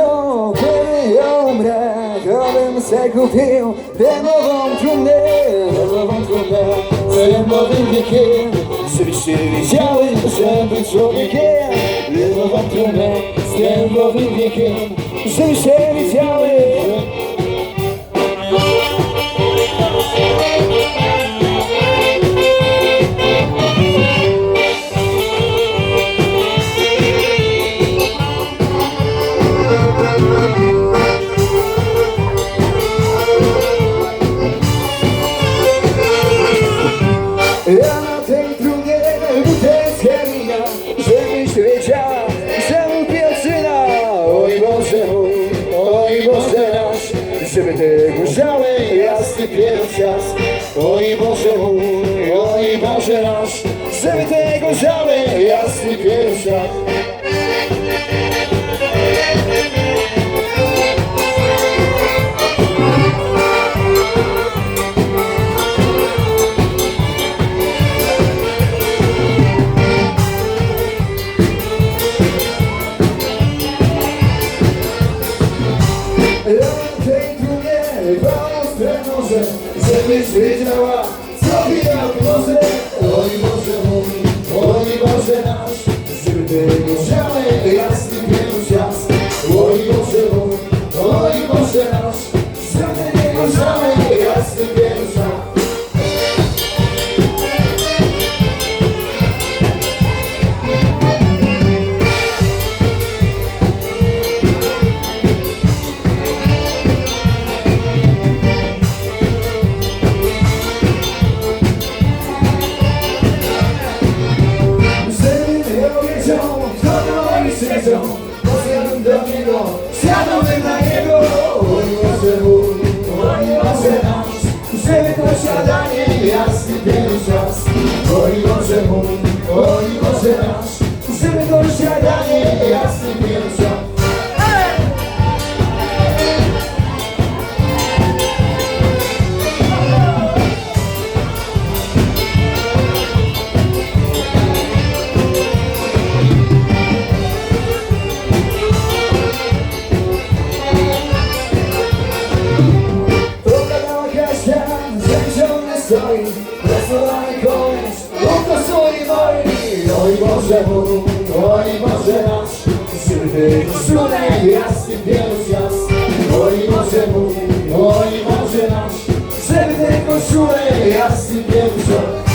wiedzą, kiedy To bym se kupił dębową trumnę. Dębową trumnę z dębowym wiekiem. Żebyście wiedziały, że być człowiekiem. Dębową trumnę z dębowym wiekiem. Żebyście wiedziały Ja na tej trumnie butelkę wina Żebyś wiedziała, że mu piecyna Oj Boże mój, oj Boże nasz Żeby tego żały jasny pierwszy raz Oj Boże mój, oj Boże nasz Żeby tego żały jasny pierwszy Żebyś wiedziała, to oni Mój, oj Boże nasz tego szulę jasny pierwszy raz Oj Boże mój, oj Boże nasz Żeby tego szulę jasny pierwszy raz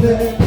day.